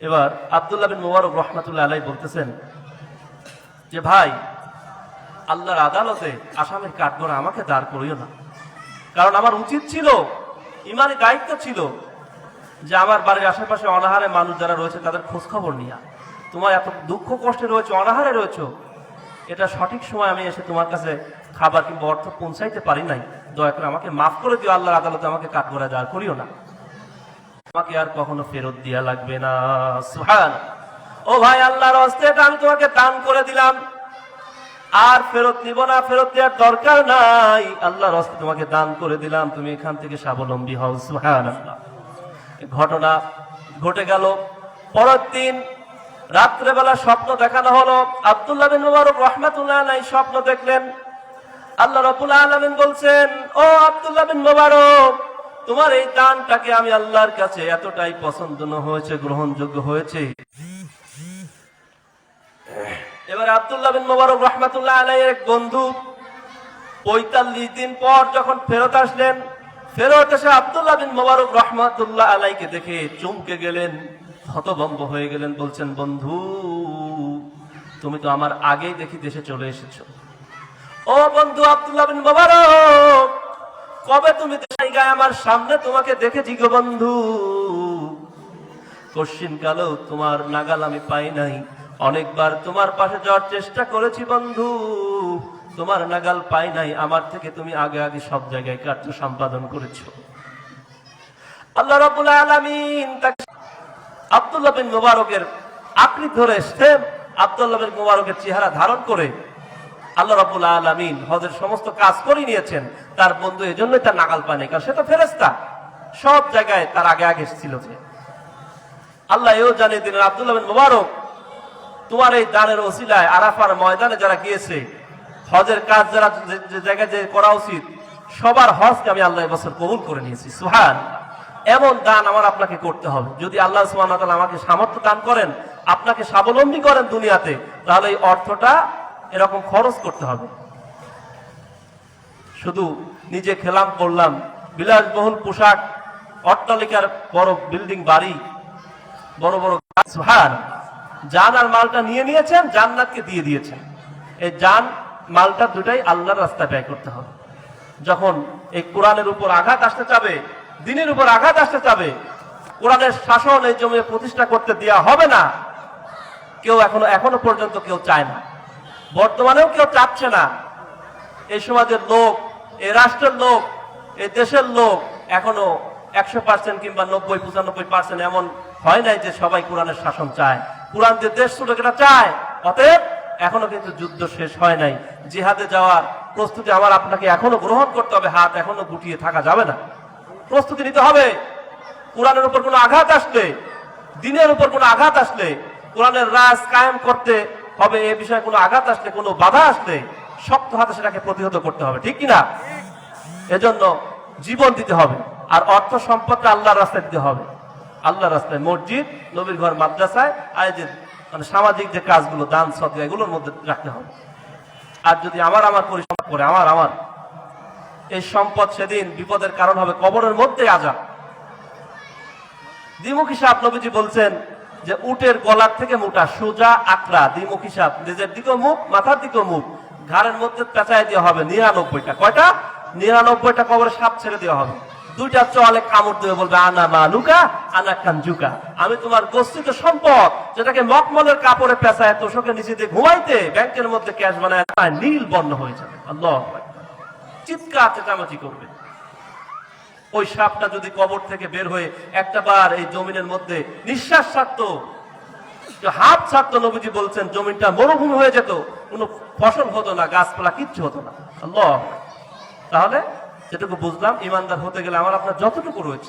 এবার আব্দুল্লাহ বিন মুবারক রহমাতুল্লাহ আলাই বলতেছেন যে, ভাই, আল্লাহর আদালতে আসামের কাঠগড়া আমাকে দাঁড় করিও না। কারণ আমার উচিত ছিল, ইমানি দায়িত্ব ছিল যে আমার বাড়ির আশেপাশে অনাহারে মানুষ যারা রয়েছে তাদের খোঁজ খবর নিয়া। তোমার এত দুঃখ কষ্টে রয়েছে, অনাহারে রয়েছে, এটা সঠিক সময় আমি এসে তোমার কাছে খাবার কিংবা অর্থ পৌঁছাইতে পারি নাই। দয়া করে আমাকে মাফ করে দিও, আল্লাহর আদালতে আমাকে কাঠগড়া দাঁড় করিও না। আমাকে আর কখনো ফেরত দিয়া লাগবে না। সুহান। ও ভাই, আল্লাহর হস্তে আমি তোমাকে দান করে দিলাম। আর ফেরত নিব না, ফেরত দেওয়ার দরকার নাই। আল্লাহর হস্তে তোমাকে দান করে দিলাম, তুমি এখান থেকে স্বাবলম্বী হও। সুহান ঘটনা ঘটে গেল। পরের দিন রাত্রেবেলা স্বপ্ন দেখানো হলো। আব্দুল্লাহ বিন মুবারক রহমাতুল্লাহ নাই স্বপ্ন দেখলেন। আল্লাহ রাব্বুল আলামিন বলছেন, ও আব্দুল্লাহ বিন মুবারক তোমার এই দানটাকে আমি আল্লাহর কাছে এতটাই পছন্দ হয়েছে, গ্রহণযোগ্য হয়েছে। এবার আব্দুল্লাহ বিন মুবারক রহমাতুল্লাহ আলাইহির এক বন্ধু পঁয়তাল্লিশ দিন পর যখন ফেরত আসলেন, ফেরত এসে আব্দুল্লাহ বিন মুবারক রহমাতুল্লাহ আলাইকে দেখে চমকে গেলেন, হতভম্ব হয়ে গেলেন, বলছেন, বন্ধু, তুমি তো আমার আগেই দেখি দেশে চলে এসেছ। ও বন্ধু আব্দুল্লাহ বিন মুবারক কবে তুমি আমার সামনে তোমাকে দেখেছি গো বন্ধু? কালেও তোমার নাগাল আমি পাই নাই। অনেকবার তোমার পাশে যাওয়ার চেষ্টা করেছি বন্ধু। তোমার নাগাল পাই নাই, আমার থেকে তুমি আগে আগে সব জায়গায় কার্য সম্পাদন করেছ। আল্লাহ রাব্বুল আলামিন তাকে আব্দুল্লাহ বিন মুবারকের আকৃতি ধরে সেম আব্দুল্লাহ বিন মুবারকের চেহারা ধারণ করে আল্লাহ রাব্বুল আলামিন হজের সমস্ত কাজ করে নিয়েছেন, তার বন্ধু এজন্যই তার নাগাল পায়নি, কারণ সে তো ফেরেস্তা সব জায়গায় তার আগে আগে ছিল যে আল্লাহ এও জানিয়ে দিলেন, আব্দুল্লাহ মুবারক, তোমার এই দানের ওসিলায় আরাফার ময়দানে যারা গিয়েছে, হজের কাজ যারা যে- জায়গায় যে করা উচিত, সবার হজকে আমি আল্লাহ বছর কবুল করে নিয়েছি। সুহান এমন দান আমার আপনাকে করতে হবে। যদি আল্লাহ ওয়া আমাকে সামর্থ্য দান করেন, আপনাকে স্বাবলম্বী করেন দুনিয়াতে, তাহলে এই অর্থটা এরকম খরচ করতে হবে। শুধু নিজে খেলাম, করলাম। বিলাসবহুল পোশাক, অট্টালিকার বড় বিল্ডিং বাড়ি, বড় বড় গাছ জান আর মালটা নিয়ে নিয়েছেন, জান্নাতকে দিয়ে দিয়েছেন। এই জান, মালটা দুটাই আল্লাহর রাস্তায় ব্যয় করতে হবে। যখন এই কোরআনের উপর আঘাত আসতে চাবে, দিনের উপর আঘাত আসতে চাবে, কোরআনের শাসন এই জমি প্রতিষ্ঠা করতে দেওয়া হবে না, কেউ এখনও এখনও পর্যন্ত কেউ চায় না। বর্তমানেও কেউ চাচ্ছে না। এই সমাজের লোক, এই রাষ্ট্রের লোক, এই দেশের লোক এখনও একশো পার্সেন্ট কিংবা নব্বই, পঁচানব্বই পার্সেন্ট এমন হয় নাই যে সবাই কোরআনের শাসন চায়। কোরআন যে দেশ এটা চায়, অতএব এখনও কিন্তু যুদ্ধ শেষ হয় নাই। জিহাদে যাওয়ার প্রস্তুতি আমার আপনাকে এখনও গ্রহণ করতে হবে, হাত এখনও গুটিয়ে থাকা যাবে না। প্রস্তুতি নিতে হবে। কোরআনের উপর কোনো আঘাত আসলে, দিনের উপর কোনো আঘাত আসলে কোরআনের রাজ কায়েম করতে হবে এ বিষয়ে কোনো আঘাত আসলে, কোনো বাধা আসলে শক্ত হাতে সেটাকে প্রতিহত করতে হবে, ঠিক কিনা? এজন্য জীবন দিতে হবে, আর অর্থ সম্পদটা আল্লাহর রাস্তায় দিতে হবে। আল্লাহর রাস্তায় মসজিদ, নবীর ঘর, মাদ্রাসায় যে মানে সামাজিক যে কাজগুলো, দান সদকা এগুলোর মধ্যে রাখতে হবে। আর যদি আমার আমার পরিশ্রম করে, আমার আমার, এই সম্পদ সেদিন বিপদের কারণ হবে কবরের মধ্যে আজাব। দ্বিমুখী সাপ নবীজি বলছেন যে উটের গলার থেকে মোটা, সোজা, আকড়া, দ্বিমুখী সাপ, নিজের দিকেও মুখ, মাথার দিকেও মুখ, ঘাড়ের মধ্যে পেঁচায় দেওয়া হবে নিরানব্বইটা। কয়টা? নিরানব্বইটা কবরে সাপ ছেড়ে দেওয়া হবে। দুইটা চলে কামড় দিয়ে বলবে, আনা মা লুকা আনা কাঞ্জুকা আমি তোমার গচ্ছিত সম্পদ, যেটাকে মকমলের কাপড়ে পেঁচায় তোষকে নিচে দিয়ে ঘুমাইতে ব্যাংকের মধ্যে ক্যাশ বানায় নীল বর্ণ হয়ে যাবে। চিৎকার চেঁচামেচি করবে। ওই সাপটা যদি কবর থেকে বের হয়ে একটা বার এই জমিনের মধ্যে নিঃশ্বাস ছাড়ত হাত ছাড়ত, নবীজি বলছেন, জমিনটা মরুভূমি হয়ে যেত, কোনো ফসল হতো না, গাছপালা, কিচ্ছু হতো না। তাহলে যেটুকু বুঝলাম, ইমানদার হতে গেলে আমার আপনার যতটুকু রয়েছে।